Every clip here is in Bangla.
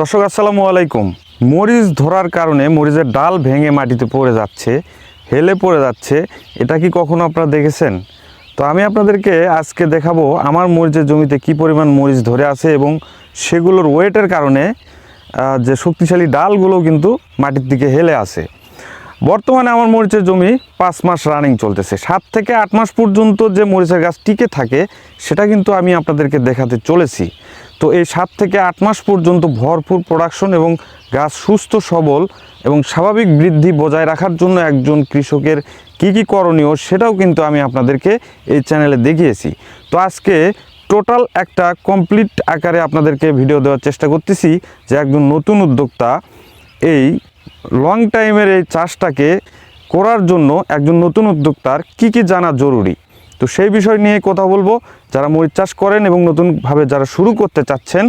দর্শক, আসসালামু আলাইকুম। মরিচ ধরার কারণে মরিচের ডাল ভেঙে মাটিতে পড়ে যাচ্ছে, হেলে পড়ে যাচ্ছে, এটা কি কখনো আপনারা দেখেছেন? তো আমি আপনাদেরকে আজকে দেখাবো আমার মরিচের জমিতে কি পরিমাণ মরিচ ধরে আছে এবং সেগুলোর ওয়েটের কারণে যে শক্তিশালী ডালগুলো কিন্তু মাটির দিকে হেলে আছে। বর্তমানে আমার মরিচের জমি পাঁচ মাস রানিং চলতেছে। সাত থেকে আট মাস পর্যন্ত যে মরিচের গাছ টিকে থাকে, সেটা কিন্তু আমি আপনাদেরকে দেখাতে চলেছি। তো এই সাত থেকে আট মাস পর্যন্ত ভরপুর প্রোডাকশন এবং গাছ সুস্থ, সবল এবং স্বাভাবিক বৃদ্ধি বজায় রাখার জন্য একজন কৃষকের কি কি করণীয় সেটাও কিন্তু আমি আপনাদেরকে এই চ্যানেলে দেখিয়েছি। তো আজকে টোটাল একটা কমপ্লিট আকারে আপনাদেরকে ভিডিও দেওয়ার চেষ্টা করতেছি যে একজন নতুন উদ্যোক্তা এই লং টাইমের এই চাষটাকে করার জন্য একজন নতুন উদ্যোক্তার কি কি জানা জরুরি। তো সেই বিষয় নিয়ে কথা বলব। যারা মরিচ চাষ করেন এবং নতুনভাবে যারা শুরু করতে চাচ্ছেন,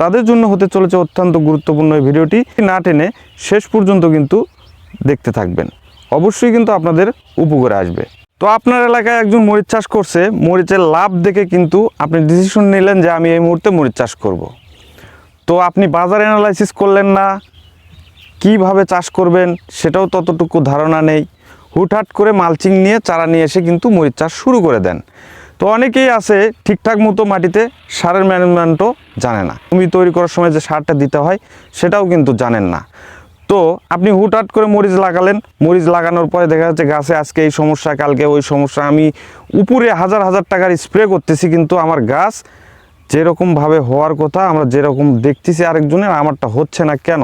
তাদের জন্য হতে চলেছে অত্যন্ত গুরুত্বপূর্ণ এই ভিডিওটি। না টেনে শেষ পর্যন্ত কিন্তু দেখতে থাকবেন। অবশ্যই কিন্তু আপনাদের উপকারে আসবে। তো আপনার এলাকায় একজন মরিচ চাষ করছে, মরিচের লাভ দেখে কিন্তু আপনি ডিসিশন নিলেন যে আমি এই মুহূর্তে মরিচ চাষ করব। তো আপনি বাজার অ্যানালাইসিস করলেন না, কীভাবে চাষ করবেন সেটাও ততটুকু ধারণা নেই। হুটহাট করে মালচিং নিয়ে চারা নিয়ে এসে কিন্তু মরিচ চাষ শুরু করে দেন। তো অনেকেই আছে ঠিকঠাক মতো মাটিতে সারের ম্যানেজমেন্টও জানে না। তুমি তৈরি করার সময় যে সারটা দিতে হয় সেটাও কিন্তু জানেন না। তো আপনি হুটহাট করে মরিচ লাগালেন, মরিচ লাগানোর পরে দেখা যাচ্ছে গাছে আজকে এই সমস্যা, কালকে ওই সমস্যা। আমি উপরে হাজার হাজার টাকার স্প্রে করতেছি কিন্তু আমার গাছ যেরকমভাবে হওয়ার কথা, আমরা যেরকম দেখতেছি আরেকজনের, আমারটা হচ্ছে না কেন?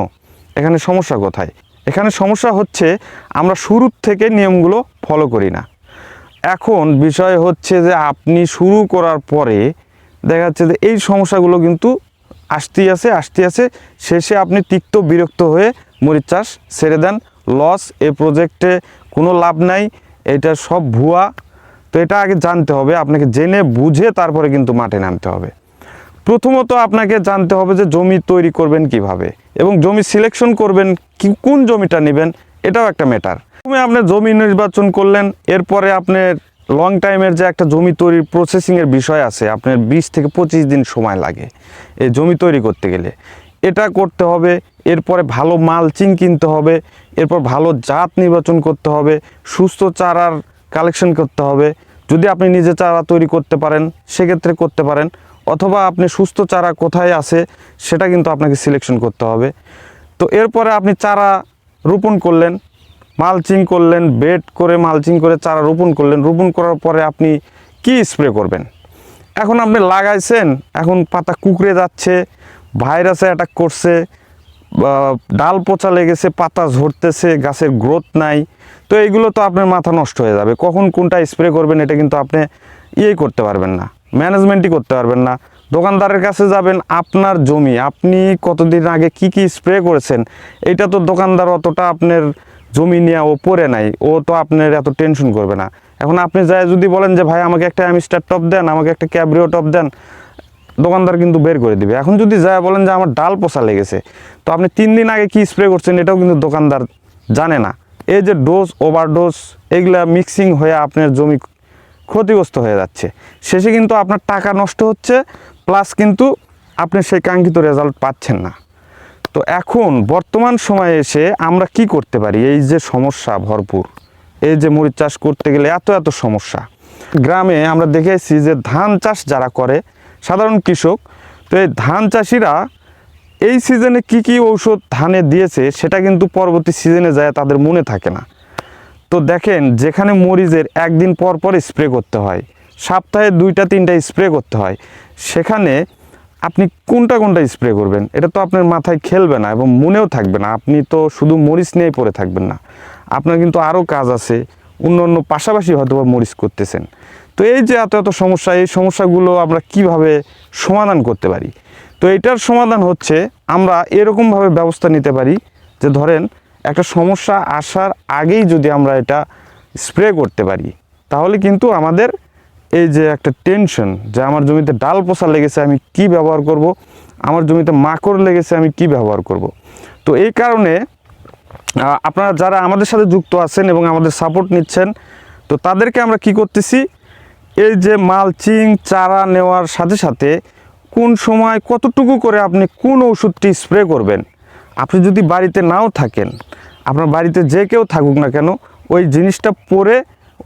এখানে সমস্যা কোথায়? এখানে সমস্যা হচ্ছে আমরা শুরুর থেকে নিয়মগুলো ফলো করি না। এখন বিষয় হচ্ছে যে আপনি শুরু করার পরে দেখা যাচ্ছে যে এই সমস্যাগুলো কিন্তু আসতেই আছে আসতে আছে। শেষে আপনি তিক্ত বিরক্ত হয়ে মরিচ চাষ ছেড়ে দেন। লস এ প্রজেক্টে কোনো লাভ নাই, এটা সব ভুয়া। তো এটা আগে জানতে হবে, আপনাকে জেনে বুঝে তারপরে কিন্তু মাঠে নামতে হবে। প্রথমত আপনাকে জানতে হবে যে জমি তৈরি করবেন কীভাবে এবং জমি সিলেকশন করবেন, কি, কোন জমিটা নেবেন, এটাও একটা ম্যাটার তুমি আপনার জমি নির্বাচন করলেন, এরপরে আপনার লং টাইমের যে একটা জমি তৈরির প্রসেসিংয়ের বিষয় আছে, আপনার বিশ থেকে পঁচিশ দিন সময় লাগে এই জমি তৈরি করতে গেলে। এটা করতে হবে, এরপরে ভালো মালচিং কিনতে হবে, এরপর ভালো জাত নির্বাচন করতে হবে, সুস্থ চারার কালেকশন করতে হবে। যদি আপনি নিজে চারা তৈরি করতে পারেন, সেক্ষেত্রে করতে পারেন। অথবা আপনি সুস্থ চারা কোথায় আছে, সেটা কিন্তু আপনাকে সিলেকশন করতে হবে। তো এরপরে আপনি চারা রোপণ করলেন মালচিং করলেন বেড করে মালচিং করে চারা রোপণ করলেন, রোপণ করার পরে আপনি কি স্প্রে করবেন? এখন আপনি লাগাইছেন, এখন পাতা কুকড়ে যাচ্ছে ভাইরাসে অ্যাটাক করছে ডাল পচা লেগেছে, পাতা ঝরতেছে, গাছের গ্রোথ নাই, তো এইগুলো তো আপনার মাথা নষ্ট হয়ে যাবে। কখন কোনটা স্প্রে করবেন, এটা কিন্তু আপনি ইয়ে করতে পারবেন না। ম্যানেজমেন্টই করতে পারবেন না। দোকানদারের কাছে যাবেন, আপনার জমি, আপনি কতদিন আগে কি কি স্প্রে করেছেন, এটা তো দোকানদার অতটা আপনার জমি নিয়ে ও পড়ে নাই, ও তো আপনার এত টেনশন করবে না। এখন আপনি যায় যদি বলেন যে, ভাই, আমাকে একটা অ্যামিস্টার টপ দেন, আমাকে একটা ক্যাব্রিও টপ দেন, দোকানদার কিন্তু বের করে দিবে। এখন যদি যায় বলেন যে, আমার ডাল পোষা লেগেছে। তো আপনি তিন দিন আগে কি স্প্রে করছেন, এটাও কিন্তু দোকানদার জানে না। এই যে ডোজ ওভারডোজ এগুলা মিক্সিং হয়ে আপনার জমি ক্ষতিগ্রস্ত হয়ে যাচ্ছে। শেষে কিন্তু আপনার টাকা নষ্ট হচ্ছে প্লাস কিন্তু আপনি সেই কাঙ্ক্ষিত রেজাল্ট পাচ্ছেন না। তো এখন বর্তমান সময়ে এসে আমরা কি করতে পারি? এই যে সমস্যা ভরপুর, এই যে মরিচ চাষ করতে গেলে এত এত সমস্যা। গ্রামে আমরা দেখেছি যে ধান চাষ যারা করে, সাধারণ কৃষক, তো এই ধান চাষিরা এই সিজনে কি কি ঔষধ ধানে দিয়েছে, সেটা কিন্তু পরবর্তী সিজনে যায় তাদের মনে থাকে না। তো দেখেন, যেখানে মরিচের একদিন পর পর স্প্রে করতে হয়, সপ্তাহে দুইটা, তিনটা স্প্রে করতে হয়, সেখানে আপনি কোনটা কোনটা স্প্রে করবেন? এটা তো আপনার মাথায় খেলবে না এবং মনেও থাকবে না। আপনি তো শুধু মরিচ নিয়েই পড়ে থাকবেন না। আপনার কিন্তু আরও কাজ আছে অন্য অন্য পাশাপাশি হয়তো বা মরিচ করতেছেন। তো এই যে এত এত সমস্যা, এই সমস্যাগুলো আমরা কীভাবে সমাধান করতে পারি? তো এটার সমাধান হচ্ছে, আমরা এরকমভাবে ব্যবস্থা নিতে পারি যে ধরেন একটা সমস্যা আসার আগেই যদি আমরা এটা স্প্রে করতে পারি, তাহলে কিন্তু আমাদের এই যে একটা টেনশন যে আমার জমিতে ডাল পোষা লেগেছে আমি কি ব্যবহার করব, আমার জমিতে মাকড় লেগেছে আমি কি ব্যবহার করব। তো এই কারণে আপনারা যারা আমাদের সাথে যুক্ত আছেন এবং আমাদের সাপোর্ট নিচ্ছেন, তো তাদেরকে আমরা কি করতেছি, এই যে মালচিং, চারা নেওয়ার সাথে সাথে কোন সময় কতটুকু করে আপনি কোন ওষুধটি স্প্রে করবেন আপনি যদি বাড়িতে নাও থাকেন, আপনার বাড়িতে যে কেউ থাকুক না কেন, ওই জিনিসটা পরে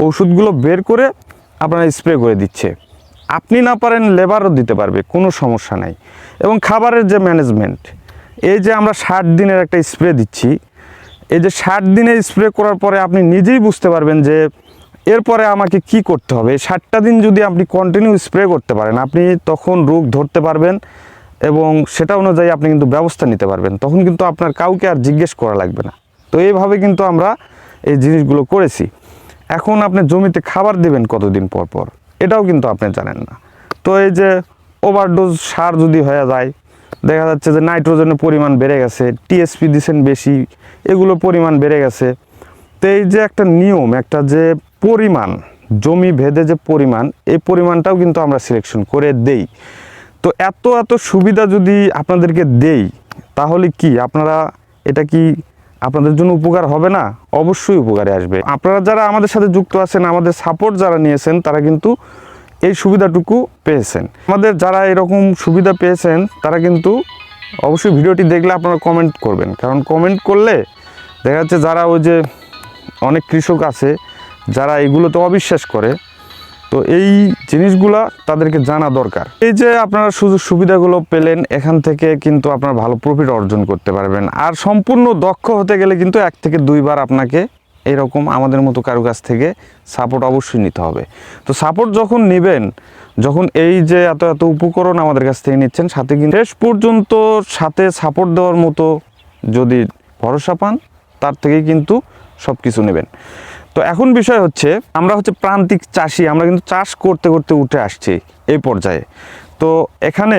ওষুধগুলো বের করে আপনারা স্প্রে করে দিচ্ছে। আপনি না পারেন লেবারও দিতে পারবে, কোনো সমস্যা নাই। এবং খাবারের যে ম্যানেজমেন্ট এই যে আমরা ষাট দিনের একটা স্প্রে দিচ্ছি, এই যে ষাট দিনে স্প্রে করার পরে আপনি নিজেই বুঝতে পারবেন যে এরপরে আমাকে কি করতে হবে। ষাটটা দিন যদি আপনি কন্টিনিউ স্প্রে করতে পারেন, আপনি তখন রোগ ধরতে পারবেন। এবং সেটা অনুযায়ী আপনি কিন্তু ব্যবস্থা নিতে পারবেন। তখন কিন্তু আপনার কাউকে আর জিজ্ঞেস করা লাগবে না। তো এইভাবে কিন্তু আমরা এই জিনিসগুলো করেছি। এখন আপনি জমিতে খাবার দেবেন কতদিন পর পর, এটাও কিন্তু আপনি জানেন না। তো এই যে ওভারডোজ সার যদি হয়ে যায়, দেখা যাচ্ছে যে নাইট্রোজেনের পরিমাণ বেড়ে গেছে টিএসপি দিচ্ছেন বেশি, এগুলো পরিমাণ বেড়ে গেছে। তো এই যে একটা নিয়ম, একটা যে পরিমাণ, জমি ভেদে যে পরিমাণ, এই পরিমাণটাও কিন্তু আমরা সিলেকশন করে দেই। তো এত এত সুবিধা যদি আপনাদেরকে দেই, তাহলে কি আপনারা, এটা কি আপনাদের জন্য উপকার হবে না? অবশ্যই উপকারে আসবে। আপনারা যারা আমাদের সাথে যুক্ত আছেন, আমাদের সাপোর্ট যারা নিয়েছেন, তারা কিন্তু এই সুবিধাটুকু পেয়েছেন। আমাদের যারা এরকম সুবিধা পেয়েছেন, তারা কিন্তু অবশ্যই ভিডিওটি দেখলে আপনারা কমেন্ট করবেন। কারণ কমেন্ট করলে দেখা যাচ্ছে যারা ওই যে অনেক কৃষক আছে, যারা এগুলোতে অবিশ্বাস করে তো এই জিনিসগুলা তাদেরকে জানা দরকার। এই যে আপনারা সুযোগ সুবিধাগুলো পেলেন, এখান থেকে কিন্তু আপনারা ভালো প্রফিট অর্জন করতে পারবেন। আর সম্পূর্ণ দক্ষ হতে গেলে কিন্তু এক থেকে দুইবার আপনাকে এরকম আমাদের মতো কারও কাছ থেকে সাপোর্ট অবশ্যই নিতে হবে। তো সাপোর্ট যখন নেবেন, যখন এই যে এত এত উপকরণ আমাদের কাছ থেকে নিচ্ছেন, সাথে কিন্তু শেষ পর্যন্ত সাথে সাপোর্ট দেওয়ার মতো যদি ভরসা পান, তার থেকেই কিন্তু সব কিছু নেবেন। তো এখন বিষয় হচ্ছে, আমরা হচ্ছে প্রান্তিক চাষি, আমরা কিন্তু চাষ করতে করতে উঠে আসছি এই পর্যায়ে। তো এখানে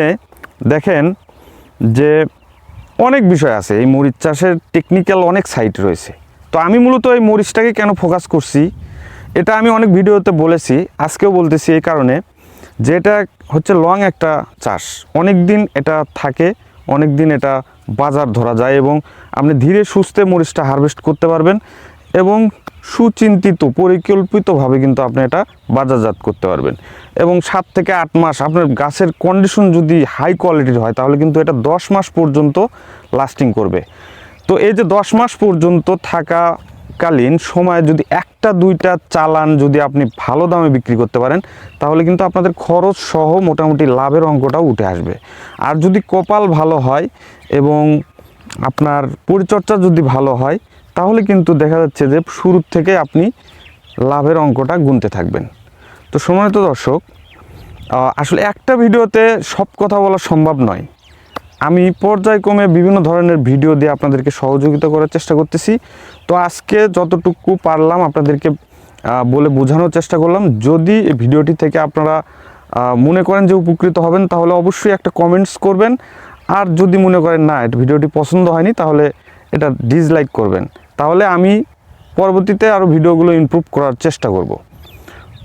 দেখেন যে অনেক বিষয় আছে। এই মরিচ চাষের টেকনিক্যাল অনেক সাইট রয়েছে। তো আমি মূলত এই মরিচটাকে কেন ফোকাস করছি, এটা আমি অনেক ভিডিওতে বলেছি, আজকেও বলতেছি এই কারণে যে এটা হচ্ছে লং একটা চাষ। অনেক দিন এটা থাকে অনেক দিন এটা বাজার ধরা যায় এবং আপনি ধীরে সুস্থে মরিচটা হারভেস্ট করতে পারবেন এবং সুচিন্তিত, পরিকল্পিতভাবে কিন্তু আপনি এটা বাজারজাত করতে পারবেন। এবং সাত থেকে আট মাস আপনার গাছের কন্ডিশন যদি হাই কোয়ালিটির হয়, তাহলে কিন্তু এটা দশ মাস পর্যন্ত লাস্টিং করবে। তো এই যে দশ মাস পর্যন্ত থাকাকালীন সময়ে যদি একটা, দুইটা চালান যদি আপনি ভালো দামে বিক্রি করতে পারেন, তাহলে কিন্তু আপনাদের খরচ সহ মোটামুটি লাভের অঙ্কটাও উঠে আসবে। আর যদি কপাল ভালো হয় এবং আপনার পরিচর্যা যদি ভালো হয় তাহলে কিন্তু দেখা যাচ্ছে যে শুরুর থেকে আপনি লাভের অঙ্কটা গুনতে থাকবেন। তো সম্মানিত দর্শক আসলে একটা ভিডিওতে সব কথা বলা সম্ভব নয়। আমি পর্যায়ক্রমে বিভিন্ন ধরনের ভিডিও দিয়ে আপনাদেরকে সহযোগিতা করার চেষ্টা করতেছি। তো আজকে যতটুকু পারলাম আপনাদেরকে বলে বোঝানোর চেষ্টা করলাম। যদি এই ভিডিওটি থেকে আপনারা মনে করেন যে উপকৃত হবেন, তাহলে অবশ্যই একটা কমেন্টস করবেন। আর যদি মনে করেন না ভিডিওটি পছন্দ হয়নি, তাহলে এটা ডিসলাইক করবেন। তাহলে আমি পরবর্তীতে আরও ভিডিওগুলো ইমপ্রুভ করার চেষ্টা করব।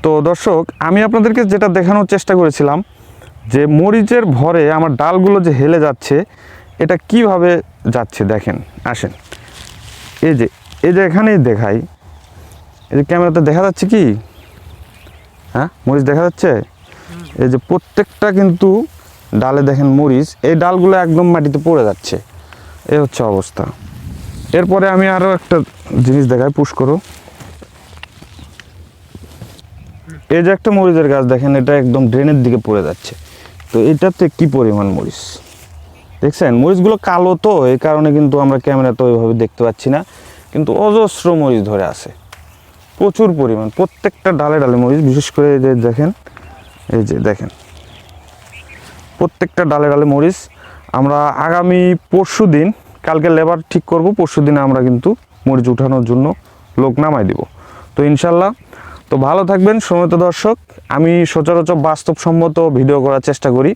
তো দর্শক, আমি আপনাদেরকে যেটা দেখানোর চেষ্টা করেছিলাম, যে মরিচের ভরে আমার ডালগুলো যে হেলে যাচ্ছে, এটা কীভাবে যাচ্ছে দেখেন, আসেন। এই যে এই যে এখানেই দেখাই, এই যে ক্যামেরাতে দেখা যাচ্ছে কি? হ্যাঁ মরিচ দেখা যাচ্ছে? এই যে প্রত্যেকটা কিন্তু ডালে দেখেন মরিচ, এই ডালগুলো একদম মাটিতে পড়ে যাচ্ছে। এ হচ্ছে অবস্থা। এরপরে আমি আরও একটা জিনিস দেখাই পুশ করো। এই যে একটা মরিচের গাছ দেখেন, এটা একদম ড্রেনের দিকে পড়ে যাচ্ছে। তো এটাতে কি পরিমাণ মরিচ? দেখছেন? মরিচগুলো কালো তো, এই কারণে কিন্তু আমরা ক্যামেরাতে ওইভাবে দেখতে পাচ্ছি না। কিন্তু অজস্র মরিচ ধরে আছে। প্রচুর পরিমাণ, প্রত্যেকটা ডালে ডালে মরিচ, বিশেষ করে এই যে দেখেন, এই যে দেখেন। প্রত্যেকটা ডালে ডালে মরিচ। আমরা আগামী পরশু দিন কালকে লেবার ঠিক করব, পরশু দিনে আমরা কিন্তু মরিচ উঠানোর জন্য লোক নামাই দিব। তো ইনশাল্লাহ, তো ভালো থাকবেন সময় দর্শক। আমি সচরাচর বাস্তবসম্মত ভিডিও করার চেষ্টা করি।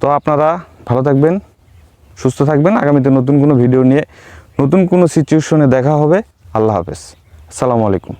তো আপনারা ভালো থাকবেন, সুস্থ থাকবেন। আগামীতে নতুন কোনো ভিডিও নিয়ে, নতুন কোনো সিচুয়েশনে দেখা হবে। আল্লাহ হাফেজ। আসসালামু আলাইকুম।